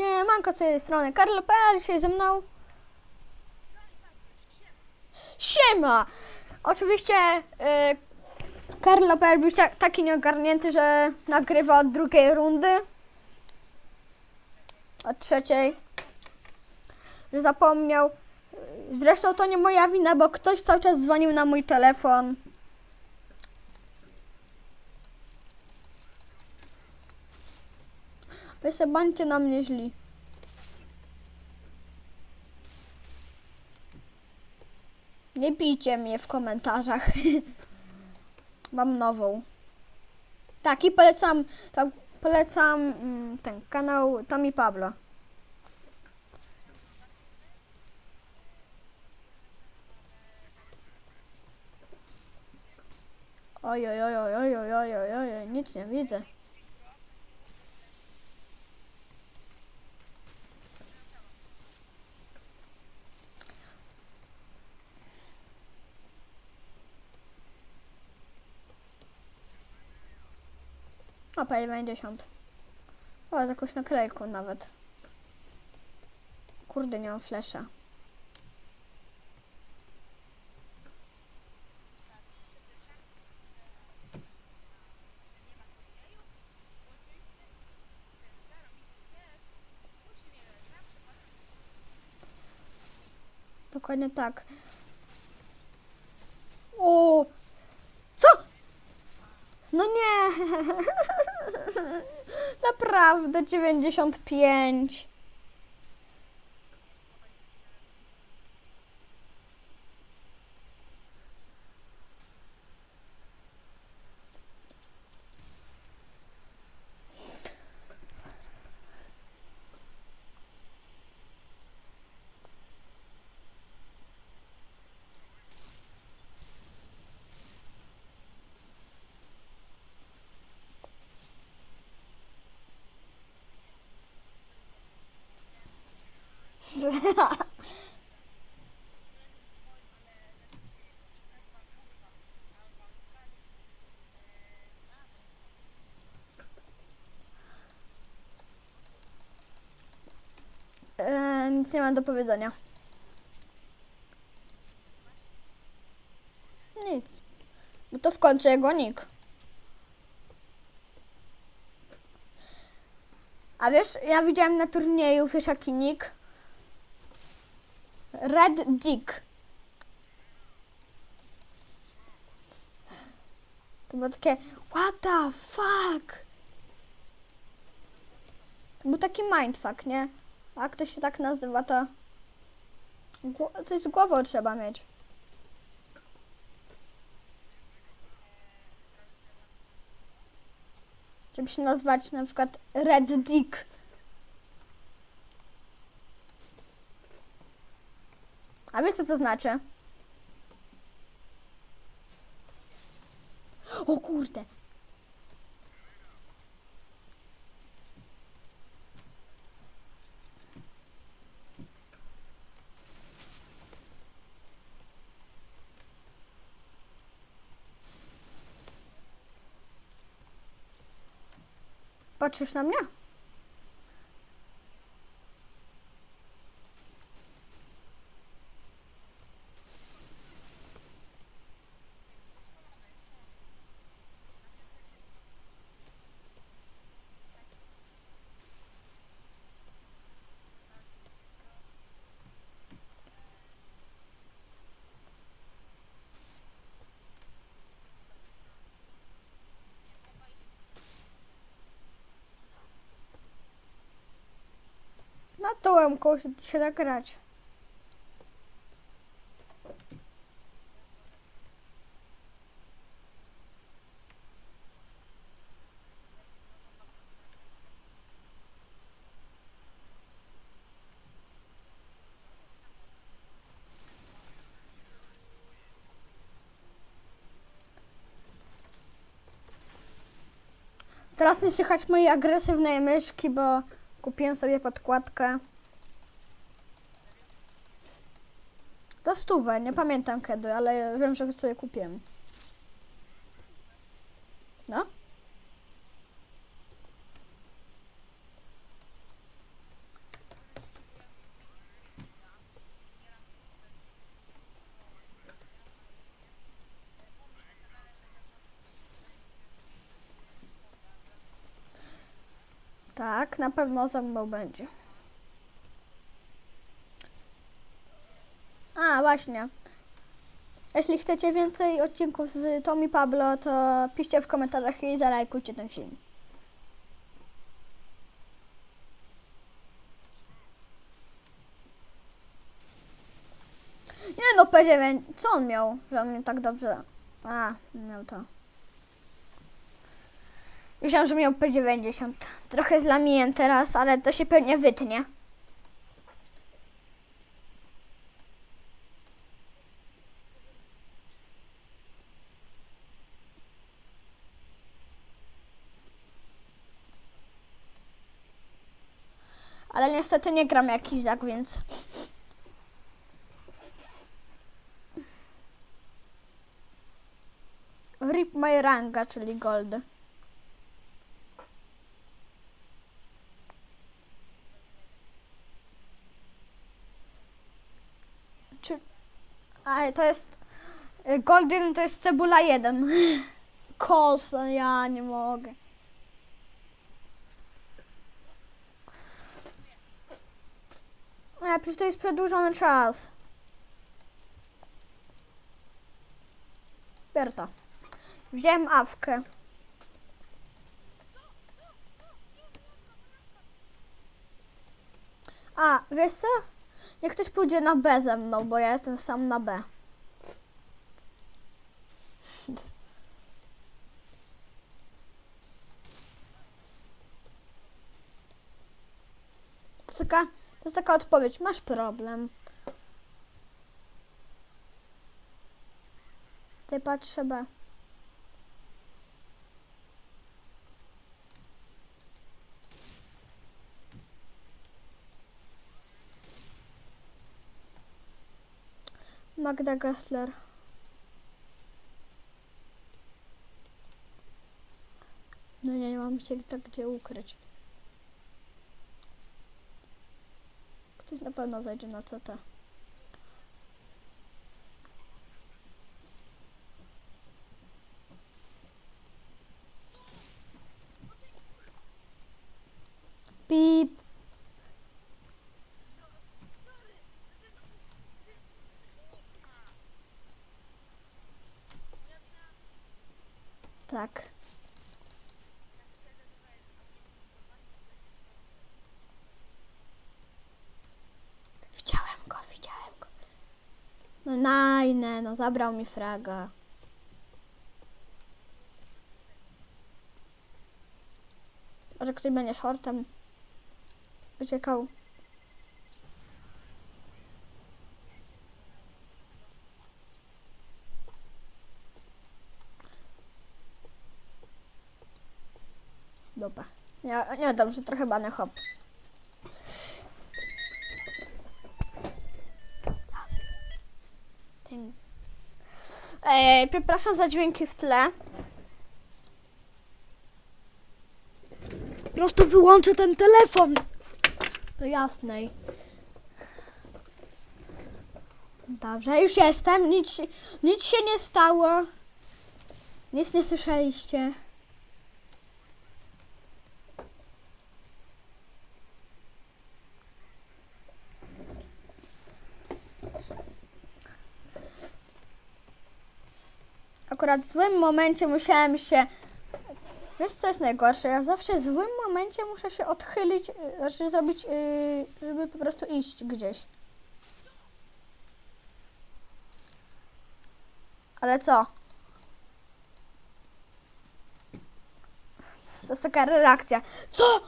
Siemanko z tej strony. Karlo.pl, dzisiaj ze mną. Siema! Oczywiście yy, Karlo.pl był ta- taki nieogarnięty, że nagrywa od drugiej rundy. Od trzeciej. Że zapomniał. Zresztą to nie moja wina, bo ktoś cały czas dzwonił na mój telefon Wy se bądźcie na mnie źli. Nie bijcie mnie w komentarzach. Mam nową. Tak, i polecam, tak, polecam mm, ten kanał Tomi Pablo. Oj, oj, oj, oj, oj, oj, oj, oj, oj, nic nie widzę. O, prawie 50. O, z jakąś naklejką nawet. Kurde, nie mam flesza. Dokładnie tak. O! No nie! Naprawdę 95. nic nie mam do powiedzenia. Nic. Bo to w końcu jego nick. A wiesz, ja widziałem na turnieju, wiesz jaki nick? Red Dick. To było takie, what the fuck? To był taki mindfuck, nie? Jak to się tak nazywa, to coś z głową trzeba mieć. Żeby się nazwać na przykład Red Dick. A wiesz co to znaczy? O kurde. Patrzysz na mnie? Tą łemką się, się da grać. Teraz nie słychać mojej agresywnej myszki, bo kupiłem sobie podkładkę. Za stówę, nie pamiętam kiedy, ale wiem, że sobie kupiłem. No. Tak, na pewno ze mną będzie. Właśnie. Jeśli chcecie więcej odcinków z Tommy Pablo, to piszcie w komentarzach i zalajkujcie ten film. Nie no, P9, co on miał, że on mnie tak dobrze... A, miał to. Myślałam, że miał P90. Trochę zlamiłem teraz, ale to się pewnie wytnie. Ale niestety nie gram jak Izak, więc... Rip my ranga, czyli gold. Czy... A, to jest... Golden to jest cebula 1. Kos, no ja nie mogę. A, to jest przedłużony czas. Berta. Wziąłem awkę. A, wiesz co? Niech ktoś pójdzie na B ze mną, bo ja jestem sam na B. Taka, to jest taka odpowiedź. Masz problem. Ty patrzę B. Magda Gessler. No nie, nie mam się tak gdzie ukryć. Ktoś na pewno zajdzie na CT. Pip. Tak. Widziałem go, widziałem go. No najne, no zabrał mi fraga. Może ktoś będzie shortem uciekał. Dobra. Ja, nie dobrze, trochę bany hop. Ej, przepraszam za dźwięki w tle. Po prostu wyłączę ten telefon. Do jasnej. Dobrze, już jestem. Nic, nic się nie stało. Nic nie słyszeliście. Akurat w złym momencie musiałem się. Wiesz co jest najgorsze? Ja zawsze w złym momencie muszę się odchylić, yy, znaczy zrobić, yy, żeby po prostu iść gdzieś. Ale co? To jest taka reakcja. Co?